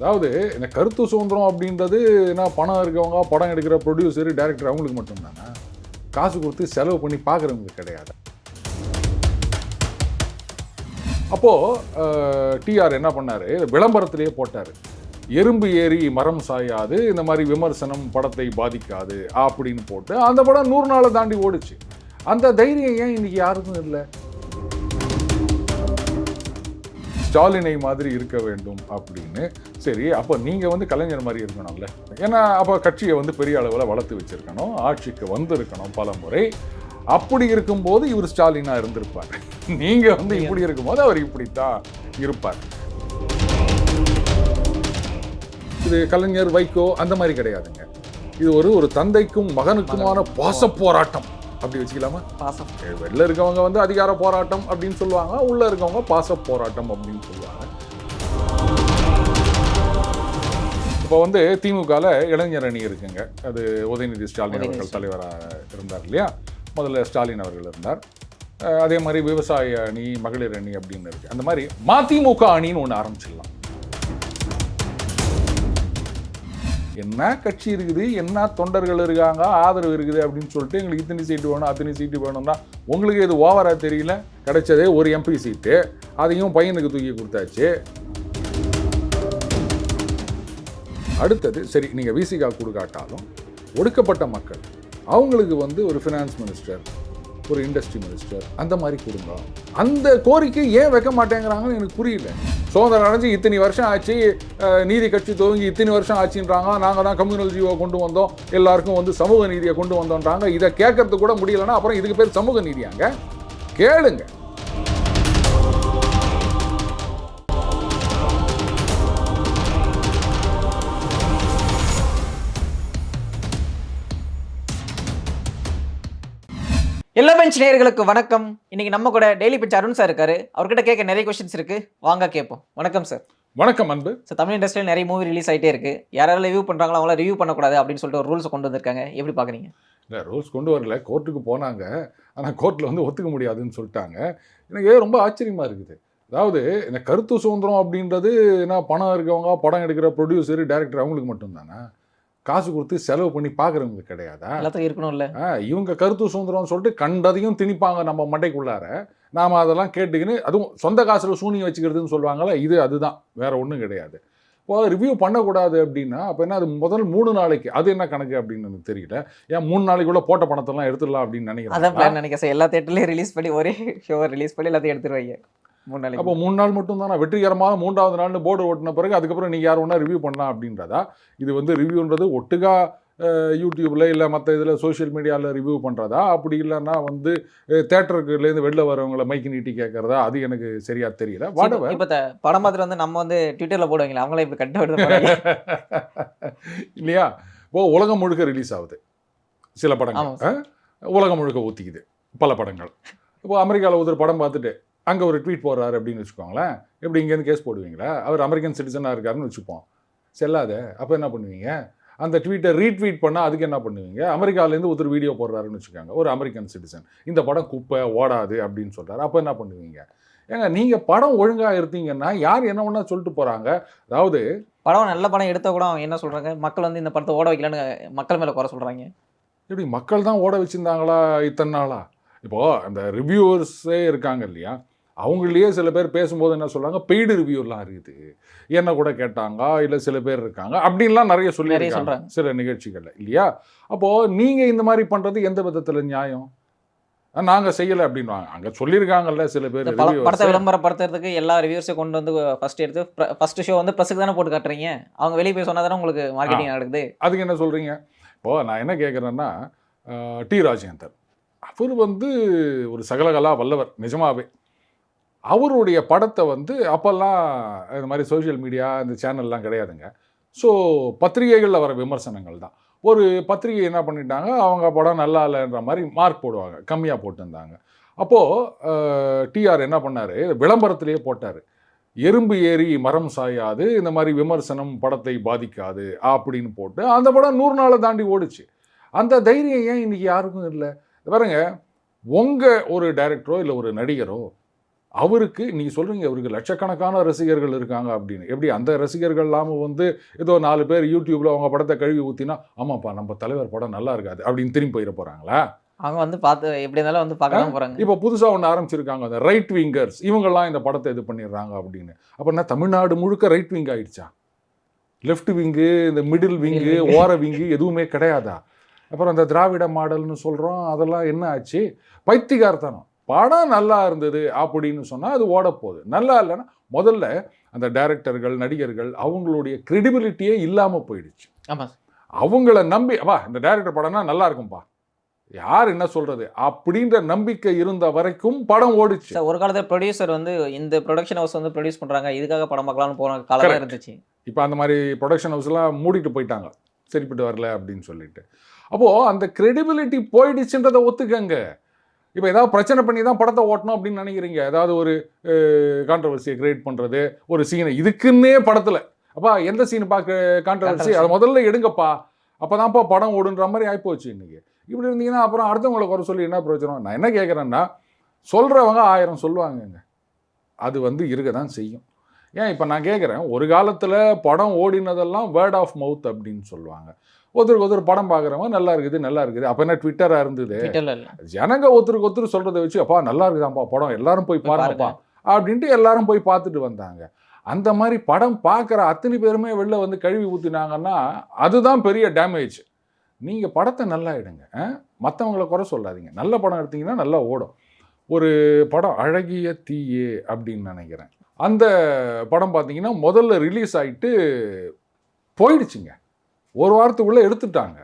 அதாவது இந்த கருத்து சுதந்திரம் அப்படின்றது என்ன பணம் இருக்கவங்க படம் எடுக்கிற ப்ரொடியூசர் டைரக்டர் அவங்களுக்கு மட்டும்தானே? காசு கொடுத்து செலவு பண்ணி பார்க்குறவங்க கிடையாது? அப்போது டிஆர் என்ன பண்ணார்? விளம்பரத்திலேயே போட்டார். எறும்பு ஏறி மரம் சாயாது இந்த மாதிரி விமர்சனம் படத்தை பாதிக்காது அப்படின்னு போட்டு அந்த படம் நூறு நாளை தாண்டி ஓடுச்சு. அந்த தைரியம் ஏன் இன்னைக்கு யாருக்கும் இல்லை? ஸ்டாலினை மாதிரி இருக்க வேண்டும் அப்படின்னு. சரி அப்போ நீங்கள் வந்து கலைஞர் மாதிரி இருக்கணும்ல. ஏன்னா அப்போ கட்சியை வந்து பெரிய அளவில் வளர்த்து வச்சிருக்கணும் ஆட்சிக்கு வந்திருக்கணும் பல முறை. அப்படி இருக்கும்போது இவர் ஸ்டாலினா இருந்திருப்பார். நீங்கள் வந்து இப்படி இருக்கும்போது அவர் இப்படித்தான் இருப்பார். இது கலைஞர் வைகோ அந்த மாதிரி கிடையாதுங்க. இது ஒரு ஒரு தந்தைக்கும் மகனுக்குமான பாச போராட்டம் அப்படி வச்சுக்கலாமா? பாசம் வெளில இருக்கவங்க வந்து அதிகார போராட்டம் அப்படின்னு சொல்லுவாங்க உள்ள இருக்கவங்க பாச போராட்டம் அப்படின்னு சொல்லுவாங்க. இப்போ வந்து திமுகவில் இளைஞர் அணி இருக்குங்க. அது உதயநிதி ஸ்டாலின் அவர்கள் தலைவராக இருந்தார் இல்லையா? முதல்ல ஸ்டாலின் அவர்கள் இருந்தார். அதே மாதிரி விவசாய அணி மகளிர் அணி அப்படின்னு இருக்கு. அந்த மாதிரி மதிமுக அணின்னு ஒன்று ஆரம்பிச்சிடலாம். என்ன கட்சி இருக்குது என்ன தொண்டர்கள் இருக்காங்க ஆதரவு இருக்குது அப்படின்னு சொல்லிட்டு எங்களுக்கு இத்தனை சீட்டு வேணும் அத்தனை சீட்டு வேணும்னா உங்களுக்கு இது ஓவராக தெரியல? கிடைச்சதே ஒரு எம்பி சீட்டு அதையும் பையனுக்கு தூக்கி கொடுத்தாச்சு. அடுத்தது சரி நீங்கள் விசிகா கொடுக்காட்டாலும் ஒடுக்கப்பட்ட மக்கள் அவங்களுக்கு வந்து ஒரு ஃபினான்ஸ் மினிஸ்டர் ஒரு இண்டஸ்ட்ரி மினிஸ்டர் அந்த மாதிரி கொடுங்க. அந்த கோரிக்கை ஏன் வைக்க மாட்டேங்கிறாங்கன்னு எனக்கு புரியல. சுதந்திரம் அடைஞ்சு இத்தனை வருஷம் ஆச்சு நீதி கட்சி துவங்கி இத்தனை வருஷம் ஆச்சுன்றாங்க நாங்கள் தான் கம்யூனல் ஜீவோ கொண்டு வந்தோம் எல்லாருக்கும் வந்து சமூக நீதியை கொண்டு வந்தோன்றாங்க. இதை கேட்கறது கூட முடியலன்னா அப்புறம் இதுக்கு பேர் சமூக நீதியாங்க? கேளுங்க. பெஞ்ச் நேயர்களுக்கு வணக்கம். இன்னைக்கு நம்ம கூட டெய்லி பெஞ்ச் அருண் சார் இருக்காரு. அவர்கிட்ட கேட்க நிறைய கொஸ்டின்ஸ் இருக்கு. வாங்க கேட்போம். வணக்கம் சார் வணக்கம் அன்பு. சார் தமிழ் இண்டஸ்ட்ரியில் நிறைய மூவி ரிலீஸ் ஆயிட்டே இருக்கு. யாராவது ரிவ்யூ பண்றாங்களோ அவங்கள ரிவ்யூ பண்ணக்கூடாது அப்படின்னு சொல்லிட்டு ஒரு ரூல்ஸ் கொண்டு வந்திருக்காங்க. எப்படி பாக்குறீங்க? இல்லை ரூல்ஸ் கொண்டு வரல. கோர்ட்டுக்கு போனாங்க. ஆனால் கோர்ட்டில் வந்து ஒத்துக்க முடியாதுன்னு சொல்லிட்டாங்க. எனக்கு ரொம்ப ஆச்சரியமாக இருக்குது. அதாவது இந்த கருத்து சுதந்திரம் அப்படின்றது என்ன பணம் இருக்கவங்க படம் எடுக்கிற ப்ரொடியூசர் டைரக்டர் அவங்களுக்கு மட்டும்தானே? காசு கொடுத்து செலவு பண்ணி பார்க்குறவங்களுக்கு கிடையாதா? எல்லாத்துக்கும் இருக்கணும்ல. ஆ, இவங்க கருத்து சுதந்திரம்னு சொல்லிட்டு கண்டதையும் திணிப்பாங்க நம்ம மண்டைக்குள்ளார. நாம் அதெல்லாம் கேட்டுக்கின்னு அதுவும் சொந்த காசில் சூனியம் வச்சுக்கிறதுன்னு சொல்லுவாங்கல்ல இது அதுதான். வேற ஒன்றும் கிடையாது. இப்போ ரிவ்யூ பண்ணக்கூடாது அப்படின்னா அப்போ என்ன அது முதல் மூணு நாளைக்கு அது என்ன கணக்கு அப்படின்னு எனக்கு தெரியல. ஏன் மூணு நாளைக்குள்ள போட்ட பணத்தெல்லாம் எடுத்துடலாம் அப்படின்னு அதான் நினைக்கிறேன். பிளான் நினைக்கிறேன் எல்லா தேட்டர்லயும் ரிலீஸ் பண்ணி ஒரே ஷோவை ரிலீஸ் பண்ணி எல்லாத்தையும் எடுத்துருவாங்க. மூணு அப்போ மூணு நாள் மட்டும் தான் வெற்றிகரமாக மூன்றாவது நாள்னு போர்டு ஓட்டின பிறகு அதுக்கப்புறம் நீங்கள் யார் ஒன்றா ரிவ்யூ பண்ணலாம் அப்படின்றதா? இது வந்து ரிவ்யூன்றது ஒட்டுக்கா அஹ், யூடியூப்ல இல்லை மற்ற இதில் சோஷியல் மீடியாவில் ரிவ்யூ பண்ணுறதா அப்படி இல்லைன்னா வந்து தேட்டருக்குலேருந்து வெளில வரவங்கள மைக்கு நீட்டி கேட்குறதா அது எனக்கு சரியா தெரியல. வாடவ? இப்ப படம் பார்த்துட்டு வந்து நம்ம வந்து ட்விட்டர்ல போடுவீங்களா அவங்களே இப்ப கட்ட விடுறது இல்லையா? இப்போ உலகம் முழுக்க ரிலீஸ் ஆகுது. சில படங்கள்? உலகம் முழுக்க ஊற்றிக்குது பல படங்கள். இப்போ அமெரிக்காவில் ஒருத்தர் படம் பார்த்துட்டு அங்கே ஒரு ட்வீட் போடுறாரு அப்படின்னு வச்சுக்கோங்களேன். எப்படி இங்கேருந்து கேஸ் போடுவீங்களா? அவர் அமெரிக்கன் சிட்டிசனாக இருக்காருன்னு வச்சுப்போம். செல்லாத அப்போ என்ன பண்ணுவீங்க? அந்த ட்வீட்டை ரீட்வீட் பண்ணால் அதுக்கு என்ன பண்ணுவீங்க? அமெரிக்காலேருந்து ஒருத்தர் வீடியோ போடுறாருன்னு வச்சுக்கோங்க. ஒரு அமெரிக்கன் சிட்டிசன் இந்த படம் குப்பை ஓடாது அப்படின்னு சொல்றாரு. அப்போ என்ன பண்ணுவீங்க? ஏங்க நீங்கள் படம் ஒழுங்காக இருந்தீங்கன்னா யார் என்ன ஒன்றா சொல்லிட்டு போகிறாங்க அதாவது படம் நல்ல படம் எடுத்த கூட அவங்க என்ன சொல்றாங்க? மக்கள் வந்து இந்த படத்தை ஓட வைக்கலன்னு மக்கள் மேல குறை சொல்றாங்க. எப்படி மக்கள் தான் ஓட வச்சிருந்தாங்களா இத்தனை நாளா? இப்போ அந்த ரிவ்யூவர்ஸே இருக்காங்க இல்லையா? அவங்களையே சில பேர் பேசும்போது என்ன சொல்றாங்க? பெய்டு ரிவ்யூலாம் இருக்குது. என்ன கூட கேட்டாங்க? இல்லை சில பேர் இருக்காங்க. அப்படின்லாம் நிறைய சொல்லி நிறைய சொல்றாங்க. சில நிகழ்ச்சிகள்ல. இல்லையா? அப்போ நீங்க இந்த மாதிரி பண்றது எந்த விதத்துல நியாயம்? அஹ் நாங்க செய்யலை அப்படின்வாங்க அங்க சொல்லியிருக்காங்கல்ல சில பேர் படத்தை. விளம்பரப்படுத்துறதுக்கு எல்லா ரிவ்யூஸையும் கொண்டு வந்து ஃபர்ஸ்ட் எடுத்து ஃபர்ஸ்ட் ஷோ வந்து ப்ரெஸ்ஸுக்கு தானே போட்டு காட்டுறீங்க? அவங்க வெளியே போய் சொன்னா தானே உங்களுக்கு மார்க்கெட்டிங் நடக்குது? அதுக்கு என்ன சொல்றீங்க? இப்போ நான் என்ன கேட்குறேன்னா டி. ராஜேந்தர். அவர் வந்து ஒரு சகலகலா வல்லவர். நிஜமாவே. அவருடைய படத்தை வந்து அப்போல்லாம் இந்த மாதிரி சோஷியல் மீடியா இந்த சேனல்லாம் கிடையாதுங்க. ஸோ பத்திரிகைகளில் வர விமர்சனங்கள் தான். ஒரு பத்திரிகை என்ன பண்ணிட்டாங்க? அவங்க படம் நல்லா இல்லைன்ற மாதிரி மார்க் போடுவாங்க கம்மியாக போட்டிருந்தாங்க. அப்போது டிஆர் என்ன பண்ணார்? விளம்பரத்திலேயே போட்டார். எறும்பு ஏறி மரம் சாயாது இந்த மாதிரி விமர்சனம் படத்தை பாதிக்காது அப்படின்னு போட்டு அந்த படம் நூறு நாளை தாண்டி ஓடுச்சு. அந்த தைரியம் ஏன் இன்னைக்கு யாருக்கும் இல்லை? பாருங்க உங்கள் ஒரு டைரக்டரோ இல்லை ஒரு நடிகரோ அவருக்கு நீங்கள் சொல்கிறீங்க அவருக்கு லட்சக்கணக்கான ரசிகர்கள் இருக்காங்க அப்படின்னு. எப்படி அந்த ரசிகர்கள் இல்லாமல் வந்து ஏதோ நாலு பேர் யூடியூப்பில் அவங்க படத்தை கழுவி ஊற்றினா ஆமாப்பா நம்ம தலைவர் படம் நல்லா இருக்காது அப்படின்னு திரும்பி போயிட போகிறாங்களா அவங்க வந்து பார்த்து எப்படி இருந்தாலும் வந்து பார்க்க தான் போறாங்க. இப்போ புதுசாக ஒன்று ஆரம்பிச்சிருக்காங்க அந்த ரைட் விங்கர்ஸ் இவங்கெல்லாம் இந்த படத்தை இது பண்ணிடுறாங்க அப்படின்னு. அப்போ என்ன தமிழ்நாடு முழுக்க ரைட் விங் ஆயிடுச்சா? லெஃப்ட் விங்கு இந்த மிடில் விங்கு. ஓர விங்கு எதுவுமே கிடையாதா? அப்புறம் அந்த திராவிட மாடல்னு சொல்கிறோம் அதெல்லாம் என்ன ஆச்சு? பைத்திகார்த்தனம் படம் நல்லா இருந்தது அப்படின்னு சொன்னால் அது ஓடப்போகுது. நல்லா இல்லைன்னா முதல்ல அந்த டைரக்டர்கள் நடிகர்கள் அவங்களுடைய கிரெடிபிலிட்டியே இல்லாமல் போயிடுச்சு. ஆமா அவங்கள நம்பி அப்பா இந்த டைரக்டர் படம்னா நல்லா இருக்கும்பா. யார் என்ன சொல்றது? அப்படின்ற நம்பிக்கை இருந்த வரைக்கும் படம் ஓடிச்சு. ஒரு காலத்துல ப்ரொடியூசர் வந்து இந்த ப்ரொடக்ஷன் ஹவுஸ் வந்து ப்ரொடியூஸ் பண்றாங்க. இதுக்காக படம் பார்க்கலாம்னு போன காலம். இருந்துச்சு. இப்போ அந்த மாதிரி ப்ரொடக்ஷன் ஹவுஸ்லாம் மூடிட்டு போயிட்டாங்க. சரிப்பட்டு வரல அப்படின்னு சொல்லிட்டு. அப்போது அந்த கிரெடிபிலிட்டி போயிடுச்சுன்றதை ஒத்துக்கங்க. இப்போ ஏதாவது பிரச்சனை பண்ணி தான் படத்தை ஓட்டணும் அப்படின்னு நினைக்கிறீங்க. ஏதாவது ஒரு கான்ட்ரவர்சியை கிரியேட் பண்ணுறது ஒரு சீனை இதுக்குன்னே படத்தில். அப்பா எந்த சீன் பார்க்க கான்ட்ரவர்சி. அதை முதல்ல எடுங்கப்பா. அப்போ தான்ப்பா படம் ஓடுன்ற மாதிரி ஆகிப்போச்சு இன்னைக்கு. இப்படி இருந்தீங்கன்னா அப்புறம் அடுத்தவங்களை குறை சொல்லி என்ன பிரயோஜனம்? நான் என்ன கேட்குறேன்னா சொல்கிறவங்க ஆயிரம் சொல்லுவாங்கங்க. அது வந்து இருக்க தான் செய்யும். ஏன் இப்போ நான் கேட்குறேன் ஒரு காலத்தில் படம் ஓடினதெல்லாம் வேர்ட் ஆஃப் மவுத் அப்படின்னு சொல்லுவாங்க. ஒருத்தருக்கு ஒருத்தர் படம் பார்க்குறவங்க நல்லா இருக்குது நல்லா இருக்குது. அப்போ என்ன ட்விட்டராக இருந்தது? ஜனங்க ஒருத்தருக்கு ஒருத்தர் சொல்கிறத வச்சு அப்பா நல்லா இருக்குதாம்ப்பா படம் எல்லாரும் போய் பாருங்கப்பா அப்படின்ட்டு எல்லாரும் போய் பார்த்துட்டு வந்தாங்க. அந்த மாதிரி படம் பார்க்குற அத்தனை பேருமே வெளில வந்து கழுவி ஊற்றினாங்கன்னா அதுதான் பெரிய டேமேஜ் நீங்கள் படத்தை நல்லா எடுங்க மற்றவங்கள குறை சொல்லாதீங்க. நல்ல படம் எடுத்தீங்கன்னா நல்லா ஓடும். ஒரு படம் அழகிய தீயே அப்படின்னு நினைக்கிறேன். அந்த படம் பார்த்தீங்கன்னா முதல்ல ரிலீஸ் ஆயிட்டு போயிடுச்சுங்க. ஒரு வாரத்துக்குள்ளே எடுத்துட்டாங்க.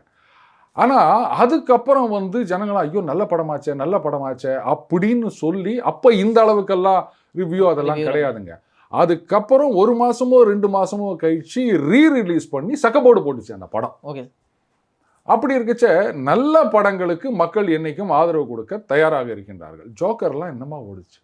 ஆனால் அதுக்கப்புறம் வந்து ஜனங்களா ஐயோ நல்ல படமாச்சே நல்ல படமாச்சே அப்படின்னு சொல்லி அப்போ இந்த அளவுக்கெல்லாம் ரிவ்யூ அதெல்லாம். கிடையாதுங்க. அதுக்கப்புறம் ஒரு மாசமோ ரெண்டு மாசமோ கழிச்சு ரீ ரிலீஸ் பண்ணி சக்கப்போர்டு போட்டுச்சு அந்த படம். ஓகே. அப்படி இருக்கச்ச நல்ல படங்களுக்கு மக்கள் என்னைக்கும் ஆதரவு கொடுக்க தயாராக இருக்கின்றார்கள். ஜோக்கர்லாம் என்னமா ஓடுச்சு?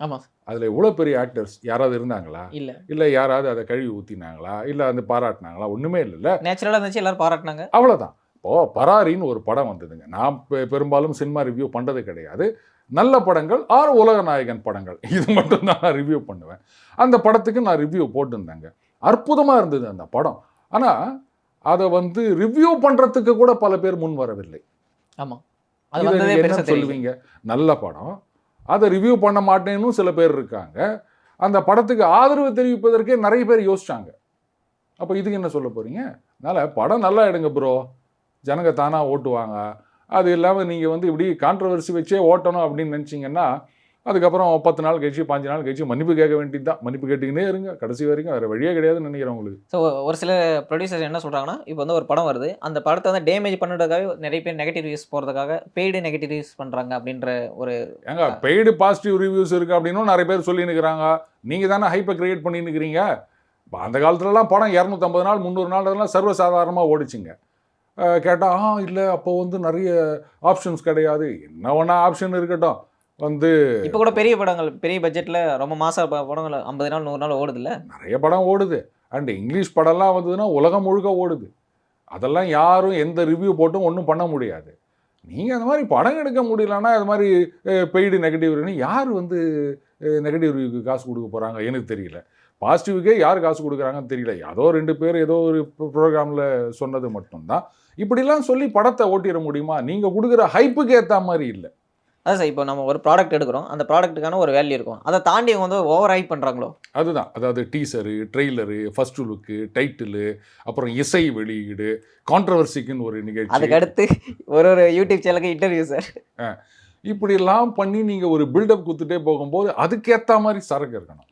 ஆமா. அதில் இவ்வளோ பெரிய ஆக்டர்ஸ் யாராவது இருந்தாங்களா? இல்ல. இல்லை யாராவது அதை கழுவி ஊற்றினாங்களா இல்லை வந்து பாராட்டினாங்களா? ஒன்றுமே இல்லைல்ல நேச்சுரலா இருந்துச்சு எல்லாரும் பாராட்டினாங்க. அவ்வளோதான் இப்போ பராரின்னு ஒரு படம் வந்ததுங்க. நான் பெரும்பாலும் சினிமா ரிவ்யூ பண்ணுறது கிடையாது. நல்ல படங்கள் ஆறு உலக நாயகன் படங்கள். இது மட்டும் தான் நான் ரிவ்யூ பண்ணுவேன். அந்த படத்துக்கு நான் ரிவ்யூ போட்டிருந்தேங்க. அற்புதமாக இருந்தது அந்த படம். ஆனால் அதை வந்து ரிவ்யூ பண்ணுறதுக்கு கூட பல பேர் முன் வரவில்லை. ஆமா. அது இதை வந்ததே நீங்க பெருசா என்ன தெரியும் சொல்லுவீங்க. நல்ல படம். அதை ரிவ்யூ பண்ண மாட்டேன்னு சில பேர் இருக்காங்க. அந்த படத்துக்கு ஆதரவு தெரிவிப்பதற்கே நிறைய பேர் யோசிச்சாங்க. அப்போ இதுக்கு என்ன சொல்ல போகிறீங்க அதனால் படம் நல்லா எடுங்க ப்ரோ ஜனங்க தானாக ஓட்டுவாங்க. அது இல்லாமல் நீங்கள் வந்து இப்படி கான்ட்ரவர்சி வச்சே ஓட்டணும் அப்படின்னு நினச்சிங்கன்னா அதுக்கப்புறம் பத்து நாள் கழிச்சு பாஞ்சு நாள் கழிச்சு மன்னிப்பு கேட்க வேண்டியது தான் மன்னிப்பு கேட்டுக்கினே இருங்க. கடைசி வரைக்கும் வேறு வழியே கிடையாதுன்னு நினைக்கிறேன் உங்களுக்கு. ஸோ ஒரு சில ப்ரொடியூசர்ஸ் என்ன சொல்றாங்கன்னா இப்போ வந்து ஒரு படம் வருது. அந்த படத்தை வந்து டேமேஜ் பண்ணுறதுக்காக நிறைய பேர் நெகட்டிவ் ரிவ்யூஸ் போகிறதுக்காக பெய்டு நெகட்டிவ் ரிவ்யூஸ் பண்றாங்க அப்படின்ற ஒரு ஏங்க பெய்டு பாசிட்டிவ் ரிவ்யூஸ் இருக்குது அப்படின்னும் நிறைய பேர் சொல்லி நிற்கிறாங்க நீங்கள் தானே ஹைப்பை கிரியேட் பண்ணி நிற்கிறீங்க இப்போ அந்த காலத்துலலாம் படம் இரநூத்தம்பது நாள் முந்நூறு நாள் அதெல்லாம் சர்வசாதாரணமாக ஓடிச்சுங்க கேட்டால் ஆ இல்லை அப்போ வந்து நிறைய ஆப்ஷன்ஸ் கிடையாது. என்ன வேணா ஆப்ஷன் இருக்கட்டும். வந்து இப்போ கூட பெரிய படங்கள் பெரிய பட்ஜெட்ல ரொம்ப மாச படங்கள் ஐம்பது நாள் நூறு நாள் ஓடுதுல்ல? நிறைய படம் ஓடுது. அண்ட் இங்கிலீஷ் படம்லாம் வந்ததுன்னா உலகம் முழுக்க ஓடுது. அதெல்லாம் யாரும் எந்த ரிவ்யூ போட்டும் ஒன்றும் பண்ண முடியாது. நீங்கள் அந்த மாதிரி படம் எடுக்க முடியலன்னா அது மாதிரி பெய்டு நெகட்டிவ் ரிவ்யூ யார் வந்து நெகட்டிவ் ரிவ்யூக்கு காசு கொடுக்க போகிறாங்க எனக்கு தெரியல. பாசிட்டிவ்க்கே யார் காசு கொடுக்குறாங்கன்னு தெரியல. ஏதோ ரெண்டு பேர் ஏதோ ஒரு ப்ரோக்ராமில் சொன்னது மட்டும்தான். இப்படிலாம் சொல்லி படத்தை ஓட்டிட முடியுமா? நீங்கள் கொடுக்குற ஹைப்புக்கு ஏற்ற மாதிரி இல்லை. அதான் சார் இப்போ நம்ம ஒரு ப்ராடக்ட் எடுக்கிறோம். அந்த ப்ராடக்ட்டுக்கான ஒரு வேல்யூ இருக்கும். அதை தாண்டி அவங்க வந்து ஓவர் ஹைப் பண்றாங்களோ? அதுதான். அதாவது teaser trailer first look title அப்புறம் இசை வெளியீடு கான்ட்ரவர்சிக்குன்னு ஒரு நிகழ்ச்சி. அதுக்கு அடுத்து ஒரு ஒரு யூடியூப் சேனலுக்கு இன்டர்வியூ சார் இப்படிலாம் பண்ணி நீங்கள் ஒரு பில்டப் கொடுத்துட்டே போகும்போது அதுக்கேற்ற மாதிரி சரக்கு இருக்கணும்.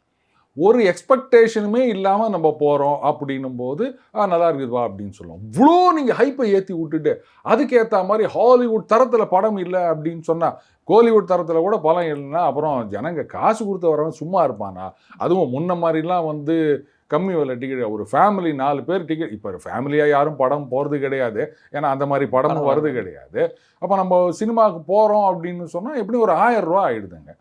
ஒரு எக்ஸ்பெக்டேஷனுமே இல்லாமல் நம்ம போகிறோம் அப்படின்னும் போது நல்லா இருக்குதுவா அப்படின்னு சொல்லுவோம். இவ்வளோ நீங்கள் ஹைப்பை ஏற்றி விட்டுட்டு அதுக்கேற்ற மாதிரி ஹாலிவுட் தரத்தில் படம் இல்லை அப்படின்னு சொன்னால் கோலிவுட் தரத்தில் கூட படம் இல்லைன்னா அப்புறம் ஜனங்க காசு கொடுத்து வரவன் சும்மா இருப்பானா? அதுவும் முன்ன மாதிரிலாம் வந்து கம்மி விலை டிக்கெட் ஒரு ஃபேமிலி நாலு பேர் டிக்கெட் இப்போ ஃபேமிலியாக யாரும் படம் போகிறது கிடையாது. ஏன்னா அந்த மாதிரி படமும் படம் வருது கிடையாது. அப்போ நம்ம சினிமாவுக்கு போகிறோம் அப்படின்னு சொன்னால் எப்படியும் ஒரு ஆயிடுதுங்க.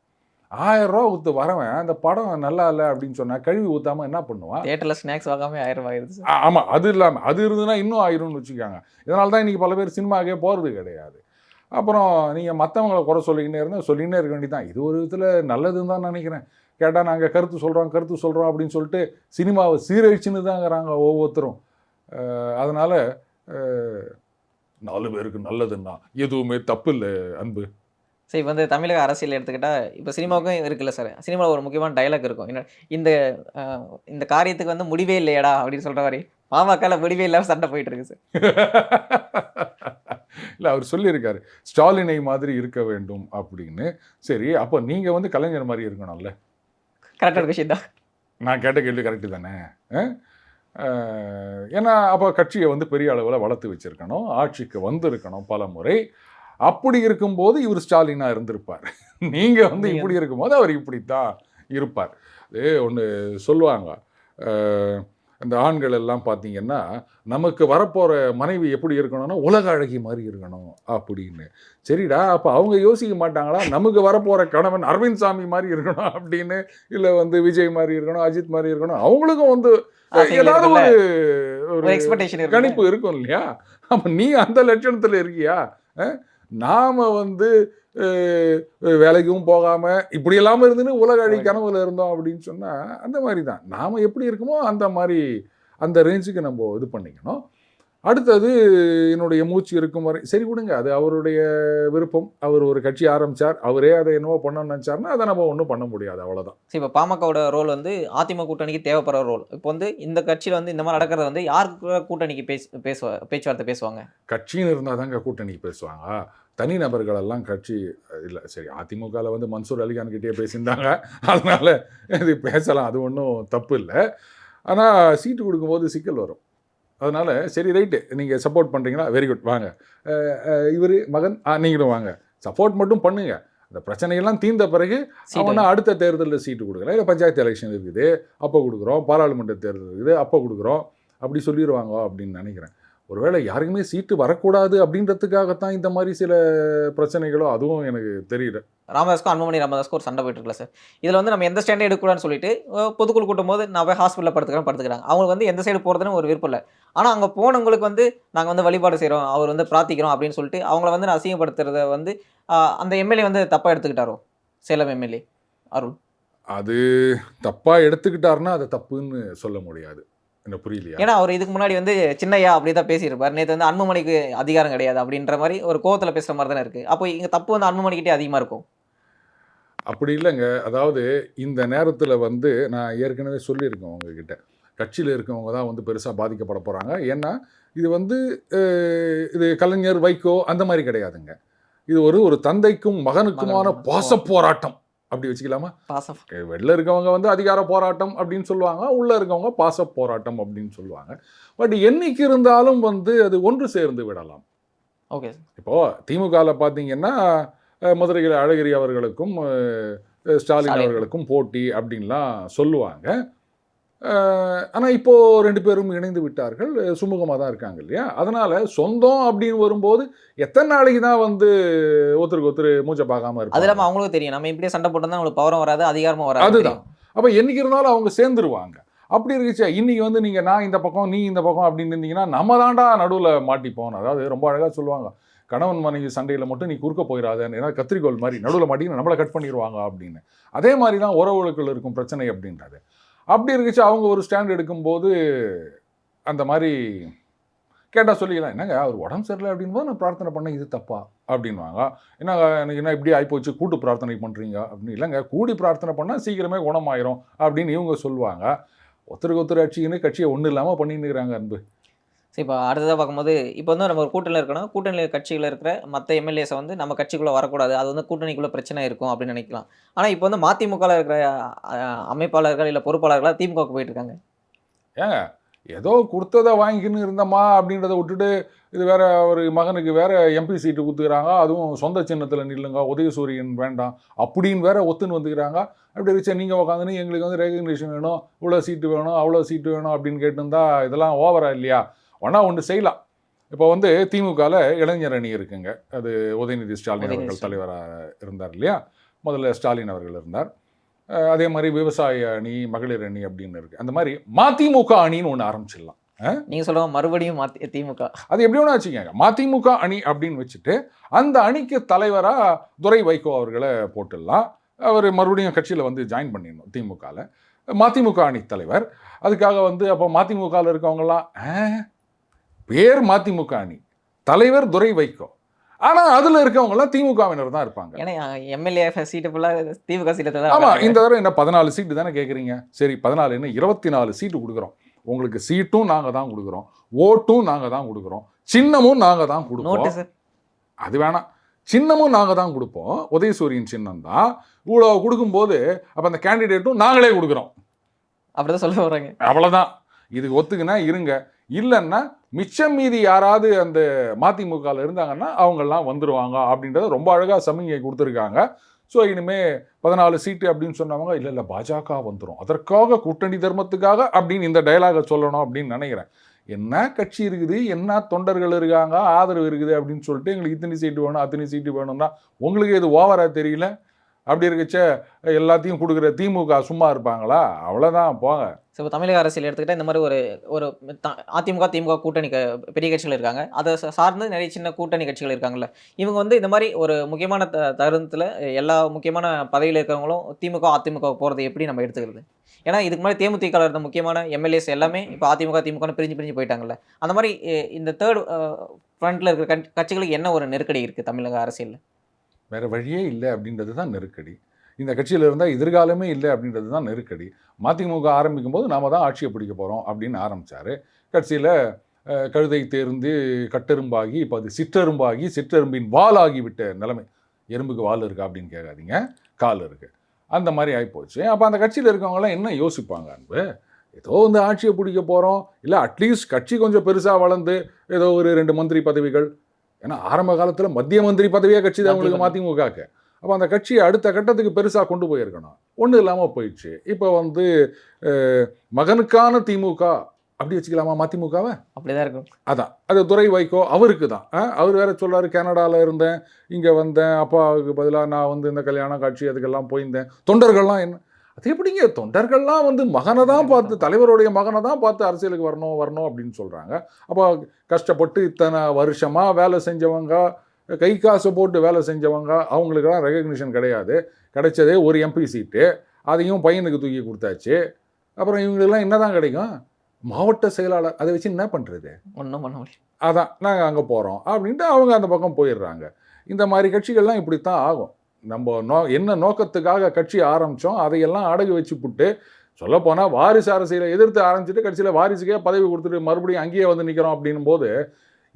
ஆயிரம் ரூபா ஊற்று வரவன் அந்த படம் நல்லா இல்லை அப்படின்னு சொன்னால் கழுவி ஊற்றாம என்ன பண்ணுவான்? தியேட்டர்ல ஸ்நாக்ஸ் வாங்காம ஆயிரம் ஆயிருது சார். ஆ- ஆமா அது இல்லாமல் அது இருந்ததுன்னா இன்னும் ஆயிரும்னு வச்சுக்காங்க. இதனால தான் இன்னைக்கு பல பேர் சினிமாக்கே போகிறது கிடையாது. அப்புறம் நீங்கள் மற்றவங்கள குறை சொல்லிக்கினே இருந்தால் சொல்லிக்கினே இருக்க வேண்டியதான் இது ஒரு விதத்தில் நல்லதுன்னு தான் நினைக்கிறேன். கேட்டால் நாங்கள் கருத்து சொல்கிறோம் கருத்து சொல்கிறோம் அப்படின்னு சொல்லிட்டு சினிமாவை சீரழிச்சுன்னு தாங்கிறாங்க ஒவ்வொருத்தரும் அதனால் நாலு பேருக்கு நல்லதுன்னா எதுவுமே தப்பு இல்லை அன்பு. சரி இப்போ வந்து தமிழக அரசியல் எடுத்துக்கிட்டா இப்போ சினிமாவுக்கும் இருக்குல்ல சார் சினிமாவில் ஒரு முக்கியமான டைலாக் இருக்கும். என்ன இந்த இந்த காரியத்துக்கு வந்து முடிவே இல்லையடா அப்படின்னு சொல்கிற மாதிரி பாமகல முடிவே இல்லாமல் சண்டை போயிட்டு இருக்கு சார் இல்லை அவர் சொல்லியிருக்காரு ஸ்டாலினை மாதிரி இருக்க வேண்டும் அப்படின்னு. சரி அப்போ நீங்கள் வந்து கலைஞர் மாதிரி இருக்கணும்ல. கரெக்டான விஷயம் தான். நான் கேட்ட கேள்வி கரெக்டு தானே? ஏன்னா அப்போ கட்சியை வந்து பெரிய அளவில் வளர்த்து வச்சிருக்கணும் ஆட்சிக்கு வந்திருக்கணும் பல முறை. அப்படி இருக்கும்போது இவர் ஸ்டாலினா இருந்திருப்பார். நீங்கள் வந்து இப்படி இருக்கும்போது அவர் இப்படித்தான் இருப்பார். அது ஒன்று சொல்லுவாங்க இந்த ஆண்கள் எல்லாம் பார்த்தீங்கன்னா நமக்கு வரப்போகிற மனைவி எப்படி இருக்கணும்னா உலக அழகி மாதிரி இருக்கணும் அப்படின்னு. சரிடா அப்போ அவங்க யோசிக்க மாட்டாங்களா? நமக்கு வரப்போகிற கணவன் அரவிந்த் சாமி மாதிரி இருக்கணும் அப்படின்னு. இல்லை வந்து விஜய் மாதிரி இருக்கணும் அஜித் மாதிரி இருக்கணும். அவங்களுக்கும் வந்து ஏதாவது? ஒரு ஒரு எக்ஸ்பெக்டேஷன் கணிப்பு இருக்கும் இல்லையா? அப்ப நீ அந்த லட்சணத்துல இருக்கியா? நாம வந்து வேலைக்கும் போகாம இப்படி இல்லாம இருந்துன்னு உலக அழி கனவுல இருந்தோம் அப்படின்னு சொன்னா அந்த மாதிரி தான் நாம எப்படி இருக்குமோ அந்த மாதிரி அந்த ரேஞ்சுக்கு நம்ம இது பண்ணிக்கணும். அடுத்தது என்னுடைய மூச்சு இருக்கும் வரை சரி விடுங்க அது அவருடைய விருப்பம். அவர் ஒரு கட்சி ஆரம்பிச்சார். அவரே அதை என்னவோ பண்ணணும்னு நினைச்சாருன்னா அதை நம்ம ஒன்றும் பண்ண முடியாது அவ்வளவுதான். சரி இப்போ பாமகவோட ரோல் வந்து அதிமுக கூட்டணிக்கு தேவைப்படுற ரோல் இப்போ வந்து இந்த கட்சியில் வந்து இந்த மாதிரி நடக்கிறது வந்து யாருக்கு கூட்டணிக்கு பேச பேசுவா பேச்சுவார்த்தை பேசுவாங்க? கட்சின்னு இருந்தால் தாங்க கூட்டணி பேசுவாங்க. தனி நபர்களெல்லாம் கட்சி இல்லை சரி அதிமுகவில் வந்து மன்சூர் அலிகான் கிட்டே பேசியிருந்தாங்க. அதனால இது பேசலாம் அது ஒன்றும் தப்பு இல்லை. ஆனால் சீட்டு கொடுக்கும்போது சிக்கல் வரும். அதனால சரி ரைட்டு நீங்கள் சப்போர்ட் பண்ணுறீங்களா வெரி குட் வாங்க. இவர் மகன் ஆ நீங்களும் வாங்க. சப்போர்ட் மட்டும் பண்ணுங்க. அந்த பிரச்சனையெல்லாம் தீர்ந்த பிறகு அவனா அடுத்த தேர்தலில் சீட்டு கொடுக்கலாம் இல்லை பஞ்சாயத்து எலெக்ஷன் இருக்குது அப்போ கொடுக்குறோம் பாராளுமன்ற தேர்தல் இருக்குது அப்போ கொடுக்குறோம் அப்படி சொல்லிடுவாங்க அப்படின்னு நினைக்கிறேன். ஒருவேளை யாருக்குமே சீட்டு வரக்கூடாது அப்படின்றதுக்காகத்தான் இந்த மாதிரி சில பிரச்சனைகளோ அதுவும் எனக்கு தெரியல. ராமதாஸ்க்கும் அன்புமணி ராமதாஸ்க்கும் ஒரு சண்டை போயிட்டு இருக்குல்ல சார். இதில் வந்து நம்ம எந்த ஸ்டாண்டே எடுக்கக்கூடாதுன்னு சொல்லிட்டு பொதுக்குழு கூட்டும் போது நான் போய் ஹாஸ்பிட்டலில் படுத்துக்கிறேன் படுத்துக்கிறாங்க. அவங்களுக்கு வந்து எந்த சைடு போகிறதுன்னு ஒரு விருப்பம் இல்லை. ஆனால் அங்கே போனவங்களுக்கு வந்து நாங்கள் வந்து வழிபாடு செய்கிறோம் அவர் வந்து பிரார்த்திக்கிறோம் அப்படின்னு சொல்லிட்டு அவங்கள வந்து நான் அசிங்கப்படுத்துறத வந்து அந்த எம்எல்ஏ வந்து தப்பாக எடுத்துக்கிட்டாரோ? சேலம் எம்எல்ஏ அருள் அது தப்பாக எடுத்துக்கிட்டாருன்னா அதை தப்புன்னு சொல்ல முடியாது. என்ன புரியலையா? ஏன்னா அவர் இதுக்கு முன்னாடி வந்து சின்னையா அப்படி தான் பேசியிருப்பார். நேற்று வந்து அன்புமணிக்கு அதிகாரம் கிடையாது அப்படின்ற மாதிரி ஒரு கோவத்தில் பேசுகிற மாதிரி தானே இருக்குது அப்போ இங்கே தப்பு வந்து அன்புமணிக்கிட்டே அதிகமாக இருக்கும். அப்படி இல்லைங்க. அதாவது இந்த நேரத்தில் வந்து நான் ஏற்கனவே சொல்லியிருக்கேன் உங்ககிட்ட. கட்சியில் இருக்கவங்க தான் வந்து பெருசாக பாதிக்கப்பட போகிறாங்க ஏன்னா இது வந்து இது கலைஞர் வைகோ அந்த மாதிரி கிடையாதுங்க. இது ஒரு ஒரு தந்தைக்கும் மகனுக்குமான மகனுக்கும். பாச போராட்டம் அப்படி வச்சுக்கலாமா? பாசம். வெளில இருக்கவங்க வந்து அதிகார போராட்டம் அப்படின்னு சொல்லுவாங்க உள்ளே இருக்கவங்க பாச போராட்டம் அப்படின்னு சொல்லுவாங்க. பட் என்னைக்கு இருந்தாலும் வந்து அது ஒன்று சேர்ந்து விடலாம். ஓகே இப்போது திமுகவில் பார்த்தீங்கன்னா மதுரையில் அழகிரி அவர்களுக்கும் ஸ்டாலின். அவர்களுக்கும் போட்டி அப்படின்லாம் சொல்லுவாங்க. ஆனால் இப்போ ரெண்டு பேரும் இணைந்து விட்டார்கள். சுமூகமாக தான் இருக்காங்க இல்லையா? அதனால சொந்தம் அப்படின்னு வரும்போது எத்தனை நாளைக்கு தான் வந்து ஒருத்தருக்கு ஒருத்தர் மூச்சை பார்க்காம அது இருப்பாங்க இல்லாமல் அவங்களுக்கும் தெரியும். நம்ம இப்படியே சண்டை போட்டு அவங்களுக்கு பவரும் வராது அதிகாரமும் வராது. அதுதான். அப்போ என்னைக்கு இருந்தாலும் அவங்க சேர்ந்துருவாங்க. அப்படி இருக்குச்சே இன்னைக்கு வந்து நீங்கள் நான் இந்த பக்கம் நீ இந்த பக்கம் அப்படின்னு இருந்தீங்கன்னா நம்ம தாண்டா நடுவில் மாட்டிப்போம் அதாவது ரொம்ப அழகாக சொல்லுவாங்க கணவன் மனைவி சண்டையில் மட்டும் நீ குறுக்க போயிடாதேன்னு ஏன்னா கத்திரிக்கோல் மாதிரி நடுவில் மாட்டிங்கன்னா நம்மளை கட் பண்ணிடுவாங்க அப்படின்னு. அதே மாதிரி தான் உறவுகளுக்குள் இருக்கும் பிரச்சனை அப்படின்றது. அப்படி இருக்குச்சு அவங்க ஒரு ஸ்டாண்ட் எடுக்கும்போது அந்த மாதிரி கேட்டால் சொல்லிக்கலாம். என்னங்க அவர் உடம்பு சரியில்லை அப்படின்னு போது நான் பிரார்த்தனை பண்ணேன் இது தப்பா? அப்படின்வாங்க என்ன எனக்கு என்ன இப்படி ஆகிப்போச்சு கூட்டு பிரார்த்தனை பண்ணுறீங்க அப்படின்னு இல்லைங்க கூடி பிரார்த்தனை பண்ணால் சீக்கிரமே குணமாயிரும் அப்படின்னு இவங்க சொல்லுவாங்க. ஒருத்தருக்கு ஒருத்தர் கட்சின்னு கட்சியை ஒன்றும் இல்லாமல் பண்ணின்னு இருக்கிறாங்க அன்பு. சரி இப்போ அடுத்ததாக பார்க்கும்போது இப்போ வந்து நம்ம ஒரு கூட்டணியில் இருக்கணும். கூட்டணியில் கட்சியில் இருக்கிற மற்ற எம்எல்ஏஸை வந்து நம்ம கட்சிக்குள்ளே வரக்கூடாது. அது வந்து கூட்டணிக்குள்ளே பிரச்சனை இருக்கும் அப்படின்னு நினைக்கலாம். ஆனால் இப்போ வந்து மதிமுகவில் இருக்கிற அமைப்பாளர்கள் இல்லை பொறுப்பாளர்களாக திமுகவுக்கு போயிட்டுருக்காங்க ஏங்க ஏதோ கொடுத்ததை வாங்கிக்கின்னு இருந்தம்மா அப்படின்றத விட்டுட்டு இது வேற ஒரு மகனுக்கு வேற எம்பி சீட்டு கொடுத்துக்கிறாங்க. அதுவும் சொந்த சின்னத்தில் நில்லுங்க உதயசூரியன் வேண்டாம் அப்படின்னு வேற ஒத்துன்னு வந்துக்கிறாங்க. அப்படி இருந்துச்சு நீங்கள் உட்காந்துன்னு எங்களுக்கு வந்து ரெகக்னேஷன் வேணும் இவ்வளோ சீட்டு வேணும் அவ்வளோ சீட்டு வேணும் அப்படின்னு கேட்டிருந்தா இதெல்லாம் ஓவரா இல்லையா? ஒன்றா ஒன்று செய்யலாம். இப்போ வந்து திமுகவில் இளைஞர் அணி இருக்குங்க. அது உதயநிதி ஸ்டாலின் அவர்கள். தலைவராக இருந்தார் இல்லையா? முதல்ல ஸ்டாலின் அவர்கள் இருந்தார். அதே மாதிரி விவசாய அணி மகளிர் அணி அப்படின்னு இருக்கு. அந்த மாதிரி மதிமுக அணின்னு ஒன்று ஆரம்பிச்சிடலாம். நீங்க சொல்லுங்க மறுபடியும் மாத்தி திமுக. அது எப்படி வேணா வச்சுக்கோங்க. மதிமுக அணி அப்படின்னு வச்சுட்டு அந்த அணிக்கு தலைவராக துரை வைகோ அவர்களை போட்டுடலாம். அவர் மறுபடியும் கட்சியில் வந்து ஜாயின் பண்ணிடணும் திமுகவில் மதிமுக அணி தலைவர். அதுக்காக வந்து அப்போ மதிமுகவில் இருக்கவங்கலாம் "ஆ, பேர் மதிமுக அணி தலைவர் துரை வைகோ. ஆனால் அதில் இருக்கவங்கலாம் திமுகவினர் தான் இருப்பாங்க. ஏன்னா எம்எல்ஏ சீட்டு ஃபுல்லா திமுக சீட்டை ஆமா தான் இந்த தடவை என்ன பதினாலு சீட்டு தானே கேட்குறீங்க சரி பதினாலு என்ன இருபத்தி நாலு சீட்டு கொடுக்குறோம். உங்களுக்கு சீட்டும் நாங்கள் தான் கொடுக்குறோம். ஓட்டும் நாங்கள் தான் கொடுக்குறோம். சின்னமும் நாங்கள் தான் சார் அது வேணாம் சின்னமும் நாங்கள் தான் கொடுப்போம். உதயசூரியன் சின்னம் தான். இவ்வளோ கொடுக்கும்போது அப்போ அந்த கேண்டிடேட்டும் நாங்களே கொடுக்குறோம். அப்படிதான் சொல்ல வர்றாங்க அவ்வளோதான் இதுக்கு ஒத்துக்குன்னா இருங்க. இல்லைன்னா மிச்சம் மீதி யாராவது அந்த மதிமுகவில் இருந்தாங்கன்னா அவங்கெல்லாம் வந்துடுவாங்க அப்படின்றத ரொம்ப அழகாக சமிகை கொடுத்துருக்காங்க. ஸோ இனிமேல் பதினாலு சீட்டு அப்படின்னு சொன்னவங்க இல்லை இல்லை பாஜக வந்துடும் அதற்காக கூட்டணி தர்மத்துக்காக அப்படின்னு இந்த டயலாகை சொல்லணும் அப்படின்னு நினைக்கிறேன். என்ன கட்சி இருக்குது? என்ன தொண்டர்கள் இருக்காங்க? ஆதரவு இருக்குது அப்படின்னு சொல்லிட்டு எங்களுக்கு இத்தனை சீட்டு வேணும் அத்தனை சீட்டு வேணும்னா உங்களுக்கு இது ஓவராக தெரியல? அப்படி இருக்கச்ச எல்லாத்தையும் கொடுக்குற திமுக சும்மா இருப்பாங்களா? அவ்வளோதான் போங்க. ஸோ இப்போ தமிழக அரசியல் எடுத்துக்கிட்டால் இந்த மாதிரி ஒரு ஒரு த- அதிமுக திமுக கூட்டணி க- பெரிய கட்சிகள் இருக்காங்க. அதை சார்ந்து நிறைய சின்ன கூட்டணி கட்சிகள் இருக்காங்கல்ல. இவங்க வந்து இந்த மாதிரி ஒரு முக்கியமான த தருணத்தில் எல்லா முக்கியமான பதவியில் இருக்கிறவங்களும் திமுக அதிமுக போகிறது எப்படி நம்ம எடுத்துக்கிறது? ஏன்னா இதுக்கு முன்னாடி தேமுதிக இருந்த முக்கியமான எம்எல்ஏஸ் எல்லாமே இப்போ அதிமுக திமுகன்னு பிரிஞ்சு பிரிஞ்சு போயிட்டாங்கல்ல. அந்த மாதிரி இந்த தேர்ட் ஃப்ரண்ட்டில் இருக்கிற கட்சி- கட்சிகளுக்கு என்ன ஒரு நெருக்கடி இருக்குது தமிழக அரசியலில்? வேறு வழியே இல்லை அப்படின்றது தான் நெருக்கடி. இந்த கட்சியில் இருந்தால் எதிர்காலமே இல்லை அப்படின்றது தான் நெருக்கடி. மதிமுக ஆரம்பிக்கும் போது நாம தான் ஆட்சியை பிடிக்க போகிறோம் அப்படின்னு ஆரம்பிச்சாரு. கட்சியில் கழுதை தேர்ந்து கட்டெரும்பாகி இப்போ அது சிற்றெரும்பாகி சிற்றெரும்பின் வால் ஆகிவிட்ட நிலைமை. எறும்புக்கு வால் இருக்கா அப்படின்னு கேட்காதீங்க. கால் இருக்கு. அந்த மாதிரி ஆகிப்போச்சு அப்போ அந்த கட்சியில் இருக்கவங்களாம் என்ன யோசிப்பாங்க அன்பு? ஏதோ வந்து ஆட்சியை பிடிக்க போகிறோம் இல்லை அட்லீஸ்ட் கட்சி கொஞ்சம் பெருசாக வளர்ந்து ஏதோ ஒரு ரெண்டு மந்திரி பதவிகள். ஏன்னா ஆரம்ப காலத்தில் மத்திய மந்திரி பதவியே கட்சி தான் உங்களுக்கு மதிமுகக்கு. அப்போ அந்த கட்சியை அடுத்த கட்டத்துக்கு பெருசாக கொண்டு போயிருக்கணும். ஒன்றும் இல்லாமல் போயிடுச்சு. இப்போ வந்து மகனுக்கான திமுக அப்படி வச்சுக்கலாமா? மதிமுகவை? அப்படிதான் இருக்கும். அதான். அது துரை வைகோ அவருக்கு தான். ஆ, அவர் வேற சொல்றாரு கனடாவில் இருந்தேன் இங்கே வந்தேன் அப்பாவுக்கு பதிலாக நான் வந்து இந்த கல்யாண காட்சி அதுக்கெல்லாம் போயிருந்தேன். தொண்டர்கள்லாம் என்ன? அது எப்படிங்க? தொண்டர்கள்லாம் வந்து மகனை தான் பார்த்து தலைவருடைய மகனை தான் பார்த்து அரசியலுக்கு வரணும் வரணும் அப்படின்னு சொல்கிறாங்க அப்போ கஷ்டப்பட்டு இத்தனை வருஷமாக வேலை செஞ்சவங்க கை காசு போட்டு வேலை செஞ்சவங்க அவங்களுக்கெல்லாம் ரெகக்னிஷன் கிடையாது. கிடைச்சதே ஒரு எம்பி சீட்டு அதையும் பையனுக்கு தூக்கி கொடுத்தாச்சு. அப்புறம் இவங்களுக்கெல்லாம் என்ன தான் கிடைக்கும்? மாவட்ட செயலாளர் அதை வச்சு என்ன பண்ணுறது ஒன்றும் பண்ண முடியும் அதான் நாங்கள் அங்கே போகிறோம் அப்படின்ட்டு அவங்க அந்த பக்கம் போயிடுறாங்க. இந்த மாதிரி கட்சிகள்லாம் இப்படித்தான் ஆகும். நம்ம நோ என்ன நோக்கத்துக்காக கட்சி ஆரம்பித்தோம் அதையெல்லாம் அடகு வச்சு புட்டு சொல்லப்போனால் வாரிசு அரசியலை எதிர்த்து ஆரம்பிச்சுட்டு கட்சியில் வாரிசுக்கே பதவி கொடுத்துட்டு மறுபடியும் அங்கேயே வந்து நிற்கிறோம் அப்படின்னும் போது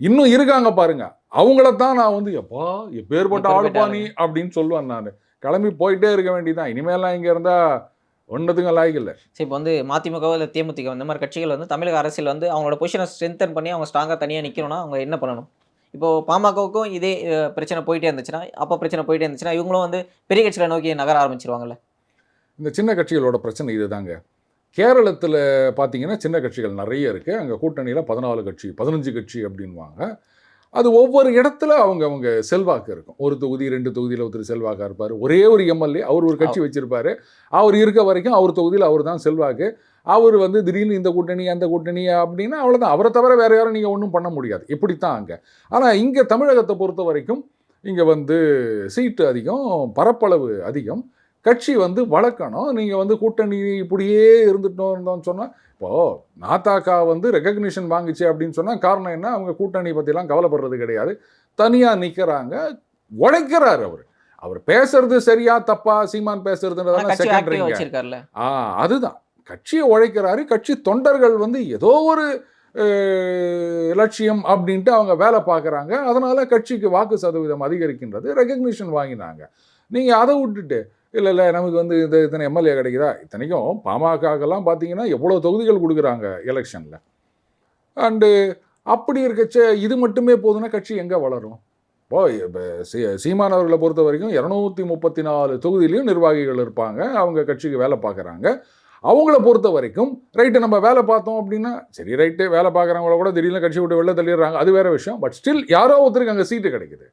இன்னும் இருக்காங்க பாருங்க. அவங்கள தான் நான் வந்து எப்பா எப்பேற்பட்ட ஆளுப்பா நீ அப்படின்னு சொல்லுவேன் நான். கிளம்பி போயிட்டே இருக்க வேண்டியதான் இனிமேலாம் இங்கே இருந்தால் ஒன்றதுங்க லாய்க்கு இல்லை. சரி இப்போ வந்து மதிமுக இல்லை தேமுதிக இந்த மாதிரி கட்சிகள் வந்து தமிழக அரசியல் வந்து அவங்களோட பொசிஷனை ஸ்ட்ரென்தன் பண்ணி அவங்க ஸ்ட்ராங்காக தனியாக நிற்கணும்னா அவங்க என்ன பண்ணணும்? இப்போ பாமகவுக்கும் இதே பிரச்சனை போயிட்டே இருந்துச்சுன்னா அப்போ பிரச்சனை போயிட்டே இருந்துச்சுன்னா இவங்களும் வந்து பெரிய கட்சிகளை நோக்கி நகர ஆரம்பிச்சிருவாங்கல்ல. இந்த சின்ன கட்சிகளோட பிரச்சனை இதுதாங்க. கேரளத்தில் பார்த்தீங்கன்னா சின்ன கட்சிகள் நிறைய இருக்குது அங்கே கூட்டணியில் பதினாலு கட்சி பதினஞ்சு கட்சி அப்படின்வாங்க அது ஒவ்வொரு இடத்துல அவங்க அவங்க செல்வாக்கு இருக்கும். ஒரு தொகுதி ரெண்டு தொகுதியில் ஒருத்தர் செல்வாக்காக இருப்பார். ஒரே ஒரு எம்எல்ஏ அவர் ஒரு கட்சி வச்சிருப்பாரு. அவர் இருக்க வரைக்கும் அவர் தொகுதியில் அவர் தான் செல்வாக்கு. அவர் வந்து திடீர்னு இந்த கூட்டணி அந்த கூட்டணி அப்படின்னா அவ்வளோதான் அவரை தவிர வேற யாரும் நீங்கள் ஒன்றும் பண்ண முடியாது. இப்படித்தான் அங்கே. ஆனால் இங்கே தமிழகத்தை பொறுத்த வரைக்கும் இங்கே வந்து சீட்டு அதிகம் பரப்பளவு அதிகம். கட்சி வந்து வளர்க்கணும். நீங்கள் வந்து கூட்டணி இப்படியே இருந்துட்டோம் இருந்தோம்னு சொன்னால் இப்போது நாத்தாக்கா வந்து ரெகக்னிஷன் வாங்குச்சு அப்படின்னு சொன்னால் காரணம் என்ன? அவங்க கூட்டணி பற்றிலாம் கவலைப்படுறது கிடையாது. தனியாக நிற்கிறாங்க உழைக்கிறார் அவர். அவர் பேசுறது சரியா தப்பா? சீமான் பேசுறதுன்றதெல்லாம் செகண்டரிங்க ஆ அதுதான். கட்சியை உழைக்கிறாரு. கட்சி தொண்டர்கள் வந்து ஏதோ ஒரு லட்சியம் அப்படின்ட்டு அவங்க வேலை பார்க்குறாங்க. அதனால கட்சிக்கு வாக்கு சதவீதம் அதிகரிக்கின்றது. ரெகக்னிஷன் வாங்கினாங்க. நீங்கள் அதை விட்டுட்டு இல்லை இல்லை நமக்கு வந்து இந்த இத்தனை எம்எல்ஏ கிடைக்குதா? இத்தனைக்கும் பாமகக்கெல்லாம் பார்த்தீங்கன்னா எவ்வளோ தொகுதிகள் கொடுக்குறாங்க எலெக்ஷனில். அண்டு அப்படி இருக்கச்ச இது மட்டுமே போதுன்னா கட்சி எங்கே வளரும்? இப்போ இப்போ சீ சீமான் அவர்களை பொறுத்த வரைக்கும் இரநூத்தி முப்பத்தி நாலு தொகுதியிலையும் நிர்வாகிகள் இருப்பாங்க. அவங்க கட்சிக்கு வேலை பார்க்குறாங்க. அவங்கள பொறுத்த வரைக்கும் ரைட்டு நம்ம வேலை பார்த்தோம் அப்படின்னா சரி ரைட்டு வேலை பார்க்குறவங்கள கூட திடீர்னு கட்சி விட்டு வெளில தள்ளிடுறாங்க. அது வேறு விஷயம். பட் ஸ்டில் யாரோ ஒருத்தருக்கு அங்கே சீட்டு கிடைக்குது.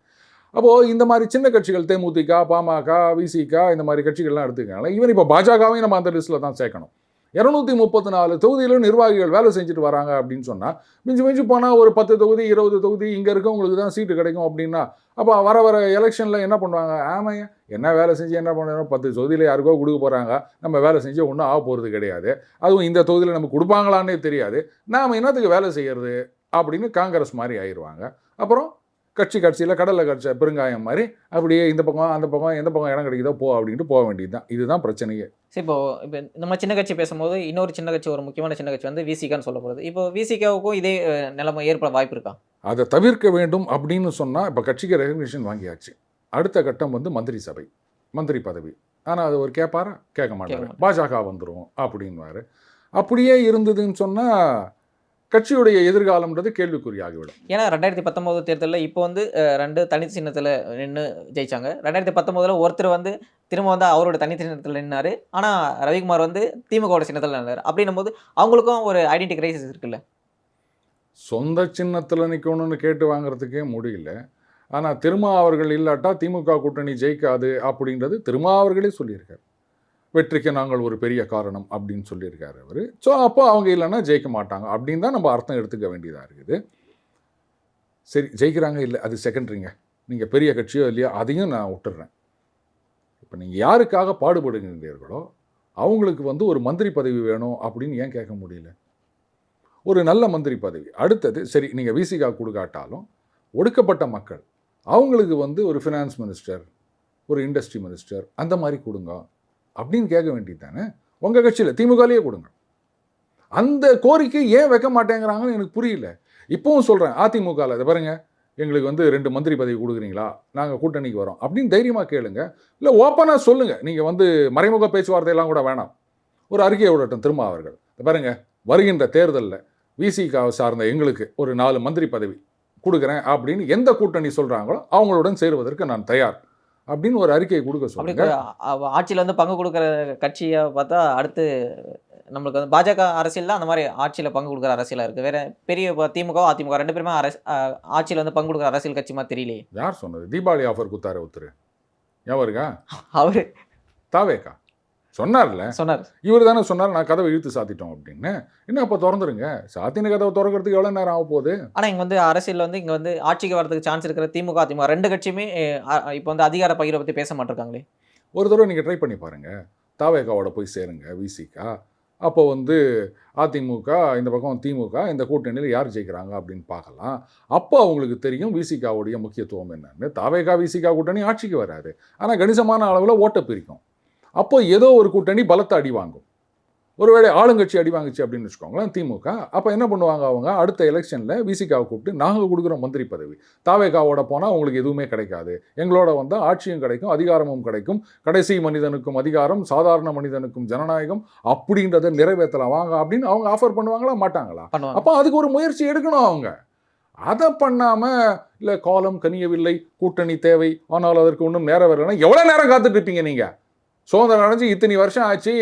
அப்போது இந்த மாதிரி சின்ன கட்சிகள் தேமுதிக பாமக விசிக இந்த மாதிரி கட்சிகள்லாம் எடுத்துக்கனால ஈவன் இப்போ பாஜகவையும் நம்ம அந்த லிஸ்ட்டில் தான் சேர்க்கணும். இரநூத்தி முப்பத்தி நாலு தொகுதியிலும் நிர்வாகிகள் வேலை செஞ்சுட்டு வராங்க அப்படின்னு சொன்னால் மிஞ்சி மிஞ்சி போனால் ஒரு பத்து தொகுதி இருபது தொகுதி இங்கே இருக்கவங்களுக்கு தான் சீட்டு கிடைக்கும் அப்படின்னா அப்போ வர வர எலெக்ஷனில் என்ன பண்ணுவாங்க? ஆமாம் என்ன வேலை செஞ்சு என்ன பண்ணுறோம் பத்து தொகுதியில் யாருக்கோ கொடுக்க போகிறாங்க நம்ம வேலை செஞ்சு ஒன்றும் ஆக போகிறது கிடையாது. அதுவும் இந்த தொகுதியில் நம்ம கொடுப்பாங்களான்னே தெரியாது. நாம் என்னத்துக்கு வேலை செய்கிறது அப்படின்னு காங்கிரஸ் மாதிரி ஆயிடுவாங்க. அப்புறம் கட்சி கட்சியில் கடலில் கட்ச பெருங்காயம் மாதிரி அப்படியே இந்த பக்கம் அந்த பக்கம் எந்த பக்கம் இடம் கிடைக்குதோ போ அப்படின்ட்டு போக வேண்டியது தான் இதுதான் பிரச்சனையே. சரி இப்போ இப்போ நம்ம சின்ன கட்சி பேசும்போது இன்னொரு சின்ன கட்சி ஒரு முக்கியமான சின்ன கட்சி வந்து விசிகான்னு சொல்லப்படுது இப்போ விசிகாவுக்கும் இதே நிலைமை ஏற்பட வாய்ப்பு இருக்கா? அதை தவிர்க்க வேண்டும் அப்படின்னு சொன்னால் இப்போ கட்சிக்கு ரெகக்னிஷன் வாங்கியாச்சு. அடுத்த கட்டம் வந்து மந்திரி சபை மந்திரி பதவி. ஆனால் அது ஒரு கேட்பாரா கேட்க மாட்டாரு. மாட்டாரு. பாஜக வந்துடும் அப்படின்வாரு அப்படியே இருந்ததுன்னு சொன்னால் கட்சியுடைய எதிர்காலம்ன்றது கேள்விக்குறியாகிவிடும். ஏன்னா ரெண்டாயிரத்தி பத்தொம்போது தேர்தலில் இப்போ வந்து ரெண்டு தனி சின்னத்தில் நின்று ஜெயிச்சாங்க. ரெண்டாயிரத்தி பத்தொம்போதில் ஒருத்தர் வந்து திரும்ப வந்து அவரோட தனி சின்னத்தில் நின்னாரு. ஆனால் ரவிக்குமார் வந்து திமுகவோட சின்னத்தில் நின்னாரு. அப்படின்னும் போது அவங்களுக்கும் ஒரு ஐடென்டி கிரைசிஸ் இருக்குல்ல. சொந்த சின்னத்தில் நிற்கணும்னு கேட்டு வாங்குறதுக்கே முடியல. ஆனால் திருமா அவர்கள் இல்லாட்டா திமுக கூட்டணி ஜெயிக்காது அப்படின்றது திருமா அவர்களே சொல்லியிருக்கார். வெற்றிக்கு நாங்கள் ஒரு பெரிய காரணம் அப்படின்னு சொல்லியிருக்காரு அவர். ஸோ அப்போ அவங்க இல்லைன்னா ஜெயிக்க மாட்டாங்க. அப்படின்னு தான் நம்ம அர்த்தம் எடுத்துக்க வேண்டியதாக இருக்குது. சரி ஜெயிக்கிறாங்க இல்லை அது செகண்டரிங்க நீங்கள் பெரிய கட்சியோ இல்லையோ அதையும் நான் விட்டுறேன். இப்போ நீங்கள் யாருக்காக பாடுபடுகின்றீர்களோ அவங்களுக்கு வந்து ஒரு மந்திரி பதவி வேணும் அப்படின்னு ஏன் கேட்க முடியல? ஒரு நல்ல மந்திரி பதவி. அடுத்தது சரி நீங்கள் விசிகா கொடுக்காட்டாலும் ஒடுக்கப்பட்ட மக்கள் அவங்களுக்கு வந்து ஒரு ஃபினான்ஸ் மினிஸ்டர் ஒரு இண்டஸ்ட்ரி மினிஸ்டர் அந்த மாதிரி கொடுங்க. அப்படின்னு கேட்க வேண்டியது தானே உங்கள் கட்சியில் திமுகலேயே கொடுங்க. அந்த கோரிக்கை ஏன் வைக்க மாட்டேங்கிறாங்கன்னு எனக்கு புரியல. இப்போவும் சொல்கிறேன் அதிமுகவில் இதை பாருங்க எங்களுக்கு வந்து ரெண்டு மந்திரி பதவி கொடுக்குறீங்களா? நாங்கள் கூட்டணிக்கு வரோம். அப்படின்னு தைரியமாக கேளுங்க. இல்லை ஓப்பனாக சொல்லுங்கள் நீங்கள் வந்து மறைமுக பேச்சுவார்த்தையெல்லாம் கூட வேணாம். ஒரு அறிக்கையை விடட்டும் திரும்ப அவர்கள். இதை பாருங்க வருகின்ற தேர்தலில் விசிகாவை சார்ந்த எங்களுக்கு ஒரு நாலு மந்திரி பதவி கொடுக்குறேன் அப்படின்னு எந்த கூட்டணி சொல்கிறாங்களோ அவங்களுடன் சேருவதற்கு நான் தயார். அப்படின்னு ஒரு அறிக்கையை கொடுக்க சொல்லுங்க. ஆட்சியில் வந்து பங்கு கொடுக்குற கட்சியை பார்த்தா அடுத்து நம்மளுக்கு வந்து பாஜக அரசியல் அந்த மாதிரி ஆட்சியில் பங்கு கொடுக்குற அரசியலாக இருக்குது வேற பெரிய இப்போ திமுக அதிமுக ரெண்டு பேருமே அரசு ஆட்சியில் வந்து பங்கு கொடுக்குற அரசியல் கட்சி மாதிரி தெரியலையே. யார் சொன்னது? தீபாவளி ஆஃபர் குத்தார ஒருத்தர். எவருக்கா அவரு. தாவேக்கா. சொன்னார்ல? சொன்னார். இவர் தானே சொன்னார் நான் கதவை இழுத்து சாத்திட்டோம் அப்படின்னு. என்ன அப்போ திறந்துருங்க. சாத்தின கதவை திறக்கிறதுக்கு எவ்வளோ நேரம் ஆக போகுது ஆனால் இங்கே வந்து அரசியல் வந்து இங்கே வந்து ஆட்சிக்கு வரதுக்கு சான்ஸ் இருக்கிற திமுக அதிமுக ரெண்டு கட்சியுமே இப்போ வந்து அதிகார பகிர்வை பற்றி பேச மாட்டிருக்காங்களே? ஒரு தடவை நீங்கள் ட்ரை பண்ணி பாருங்கள் தாவேக்காவோட போய் சேருங்க விசிகா அப்போ வந்து அதிமுக இந்த பக்கம் திமுக இந்த கூட்டணியில் யார் ஜெயிக்கிறாங்க அப்படின்னு பார்க்கலாம். அப்போ அவங்களுக்கு தெரியும் விசிகாவுடைய முக்கியத்துவம் என்னன்னு. தாவேகா விசிகா கூட்டணி ஆட்சிக்கு வராது. ஆனால் கணிசமான அளவில் ஓட்டை பிரிக்கும். அப்போ ஏதோ ஒரு கூட்டணி பலத்தை அடி வாங்கும். ஒருவேளை ஆளுங்கட்சி அடி வாங்குச்சு அப்படின்னு வச்சுக்கோங்களேன் திமுக. அப்போ என்ன பண்ணுவாங்க அவங்க? அடுத்த எலெக்ஷனில் விசிகாவை கூப்பிட்டு நாங்கள் கொடுக்குற மந்திரி பதவி. தாவேகாவோட போனால் உங்களுக்கு எதுவுமே கிடைக்காது. எங்களோட வந்தால் ஆட்சியும் கிடைக்கும் அதிகாரமும் கிடைக்கும். கடைசி மனிதனுக்கும் அதிகாரம் சாதாரண மனிதனுக்கும் ஜனநாயகம் அப்படின்றத நிறைவேற்றலாம். வாங்க அப்படின்னு அவங்க ஆஃபர் பண்ணுவாங்களா? மாட்டாங்களா? அப்போ அதுக்கு ஒரு முயற்சி எடுக்கணும் அவங்க. அதை பண்ணாமல் இல்லை காலம் கனியவில்லை கூட்டணி தேவை. ஆனால் அதற்கு ஒன்றும் நேரம் வரலைன்னா எவ்வளோ நேரம் காத்துட்டு இருப்பீங்க நீங்கள் சுதந்திரம் அடைஞ்சு இத்தனை வருஷம் ஆச்சு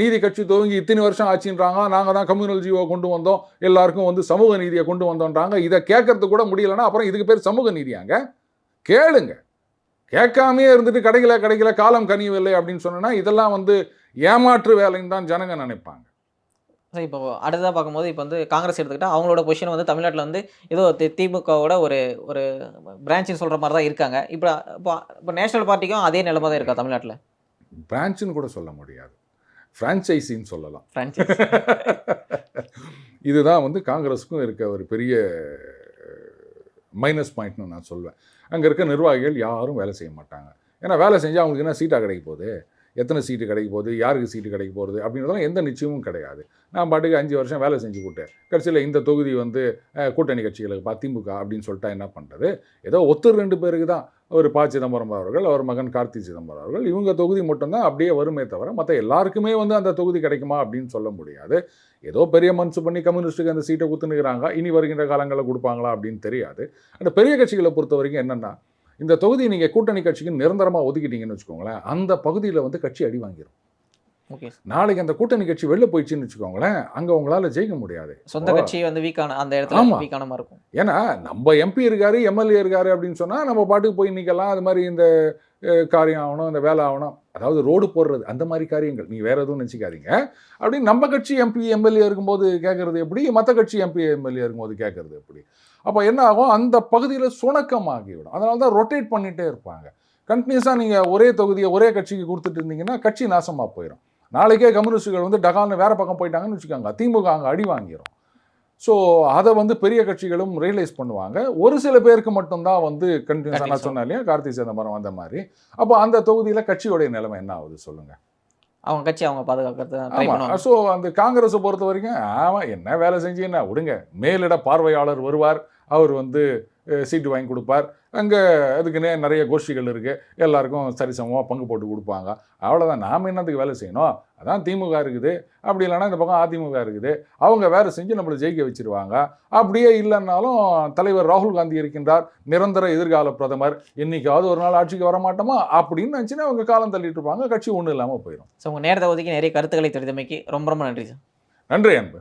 நீதி கட்சி துவங்கி இத்தனை வருஷம் ஆச்சுன்றாங்க நாங்கள் தான் கம்யூனல் ஜீவோ கொண்டு வந்தோம். எல்லாருக்கும் வந்து சமூக நீதியை கொண்டு வந்தோன்றாங்க. இதை கேட்கறது கூட முடியலன்னா அப்புறம் இதுக்கு பேர் சமூக நீதியாங்க. கேளுங்க. கேட்காமையே இருந்துட்டு கிடைக்கல கிடைக்கல காலம் கனியவில்லை அப்படின்னு சொன்னா இதெல்லாம் வந்து ஏமாற்று வேலைன்னு தான் ஜனங்க நினைப்பாங்க. இப்போ அடுத்ததாக பார்க்கும்போது இப்போ வந்து காங்கிரஸ் எடுத்துக்கிட்டால் அவங்களோட பொசிஷன் வந்து தமிழ்நாட்டில் வந்து ஏதோ திமுகவோட ஒரு ஒரு பிரான்ச்சுன்னு சொல்கிற மாதிரி தான் இருக்காங்க. இப்போ இப்போ இப்போ நேஷனல் பார்ட்டிக்கும் அதே நிலைமை தான் இருக்கா தமிழ்நாட்டில்? பிரான்ச்சுன்னு கூட சொல்ல முடியாது. ஃப்ரான்ச்சைசின்னு சொல்லலாம். இதுதான் வந்து காங்கிரஸுக்கும் இருக்க ஒரு பெரிய மைனஸ் பாயிண்ட்னு நான் சொல்வேன். அங்கே இருக்க நிர்வாகிகள் யாரும் வேலை செய்ய மாட்டாங்க. ஏன்னா வேலை செஞ்சால் அவங்களுக்கு என்ன சீட்டாக கிடைக்க போகுது? எத்தனை சீட்டு கிடைக்க போகுது? யாருக்கு சீட்டு கிடைக்க போகிறது அப்படின்றதெல்லாம் எந்த நிச்சயமும் கிடையாது. நான் பாட்டுக்கு அஞ்சு வருஷம் வேலை செஞ்சு கூட்டேன் கடைசியில் இந்த தொகுதி வந்து கூட்டணி கட்சிகளுக்கு பா திமுக அப்படின்னு சொல்லிட்டா என்ன பண்ணுறது ஏதோ ஒத்து ரெண்டு பேருக்கு தான். ஒரு ப சிதம்பரம் அவர்கள் அவர் மகன் கார்த்தி சிதம்பரம் அவர்கள் இவங்க தொகுதி மட்டும்தான் அப்படியே வருமே தவிர மற்ற எல்லாருக்குமே வந்து அந்த தொகுதி கிடைக்குமா அப்படின்னு சொல்ல முடியாது. ஏதோ பெரிய மனசு பண்ணி கம்யூனிஸ்ட்டுக்கு அந்த சீட்டை குத்துனுக்கிறாங்க இனி வருகின்ற காலங்களில் கொடுப்பாங்களா அப்படின்னு தெரியாது. அந்த பெரிய கட்சிகளை பொறுத்த வரைக்கும் என்னென்னா இந்த தொகுதி நீங்கள் கூட்டணி கட்சிக்கு நிரந்தரமாக ஒதுக்கிட்டீங்கன்னு வச்சுக்கோங்களேன் அந்த பகுதியில் வந்து கட்சி அடி வாங்கிடும் ஓகே. நாளைக்கு அந்த கூட்டணி கட்சி வெளில போயிடுச்சுன்னு வச்சுக்கோங்களேன் அங்கே உங்களால் ஜெயிக்க முடியாது. சொந்த கட்சி வந்து வீக்கான அந்த இடத்துல ஆமா. வீக்கான மாதிரி இருக்கும். ஏன்னா நம்ம எம்பி இருக்காரு எம்எல்ஏ இருக்காரு அப்படின்னு சொன்னால் நம்ம பாட்டுக்கு போய் நிற்கலாம் அது மாதிரி இந்த காரியம் ஆகணும் இந்த வேலை ஆகணும். அதாவது ரோடு போடுறது அந்த மாதிரி காரியங்கள். நீ வேற எதுவும் நினச்சிக்காதீங்க. அப்படின்னு நம்ம கட்சி எம்பி எம்எல்ஏ இருக்கும்போது கேட்கறது எப்படி? மற்ற கட்சி எம்பி எம்எல்ஏ இருக்கும்போது கேட்கறது எப்படி? அப்போ என்ன ஆகும்? அந்த பகுதியில் சுணக்கமாகிவிடும். அதனால தான் ரொட்டேட் பண்ணிகிட்டே இருப்பாங்க. கண்டினியூஸாக நீங்கள் ஒரே தொகுதியை ஒரே கட்சிக்கு கொடுத்துட்டு இருந்தீங்கன்னா கட்சி நாசமாக போயிடும் நாளைக்கே கம்யூனிஸ்டுகள் வந்து டகால்னு வேற பக்கம் போயிட்டாங்கன்னு வச்சுக்கோங்க. திமுக அங்கே அடி வாங்கிரும். ஸோ அதை வந்து பெரிய கட்சிகளும் ரியலைஸ் பண்ணுவாங்க. ஒரு சில பேருக்கு மட்டும்தான் வந்து கண்டினியூஸாக நான். சொன்னேன் இல்லையா? கார்த்தி சிதம்பரம் வந்த மாதிரி. அப்போ அந்த தொகுதியில் கட்சியோடைய நிலைமை என்ன ஆகுது சொல்லுங்க. அவங்க கட்சி அவங்க பாதுகாக்கிறது ஸோ அந்த காங்கிரஸை பொறுத்த வரைக்கும் ஆமா என்ன வேலை செஞ்சீங்கன்னா விடுங்க. மேலிட பார்வையாளர் வருவார். அவர் வந்து சீட்டு வாங்கி கொடுப்பார். அங்கே அதுக்குன்னே நிறைய கோஷ்டிகள் இருக்கு. எல்லாருக்கும் சரிசமமாக பங்கு போட்டு கொடுப்பாங்க. அவ்வளோதான் நாம் என்னத்துக்கு வேலை செய்யணும்? அதான் திமுக இருக்குது. அப்படி இல்லைன்னா இந்த பக்கம் அதிமுக இருக்குது. அவங்க வேலை செஞ்சு நம்மளை ஜெயிக்க வச்சிருவாங்க. அப்படியே இல்லைன்னாலும் தலைவர் ராகுல் காந்தி இருக்கின்றார். நிரந்தர எதிர்கால பிரதமர். என்னைக்காவது ஒரு நாள் ஆட்சிக்கு வர மாட்டோமா? அப்படின்னு நினச்சினா அவங்க காலம் தள்ளிட்டு இருப்பாங்க. கட்சி ஒன்றும் இல்லாமல் போயிடும் ஸோ உங்கள் நேரத்தை ஒதுக்கி நிறைய கருத்துக்களை தெரிந்தமைக்கு ரொம்ப ரொம்ப நன்றி சார். நன்றி அன்பு.